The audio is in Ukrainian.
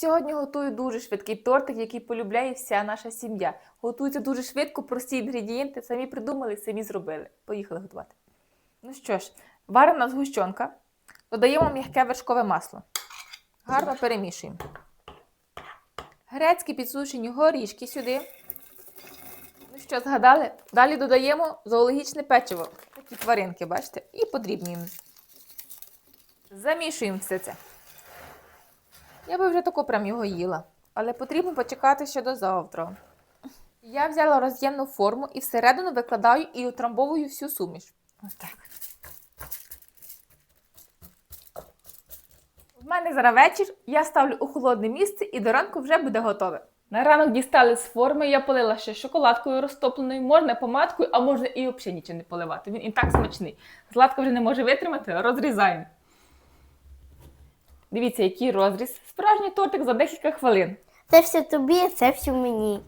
Сьогодні готую дуже швидкий тортик, який полюбляє вся наша сім'я. Готується дуже швидко, прості інгредієнти, самі придумали, самі зробили. Поїхали готувати. Ну що ж, варена згущенка, додаємо м'яке вершкове масло. Гарно перемішуємо. Грецькі підсушені горішки сюди. Ну що, згадали? Далі додаємо зоологічне печиво. Такі тваринки, бачите? І подрібнюємо. Замішуємо все це. Я би вже тако прям його їла, але потрібно почекати ще до завтра. Я взяла роз'ємну форму і всередину викладаю і утрамбовую всю суміш. Ось так. В мене зараз вечір, я ставлю у холодне місце і до ранку вже буде готове. На ранок дістали з форми, я полила ще шоколадкою розтопленою, можна помадкою, а можна і взагалі нічого не поливати. Він і так смачний. Златка вже не може витримати, розрізаємо. Дивіться, який розріз. Справжній тортик за декілька хвилин. Це все тобі, це все мені.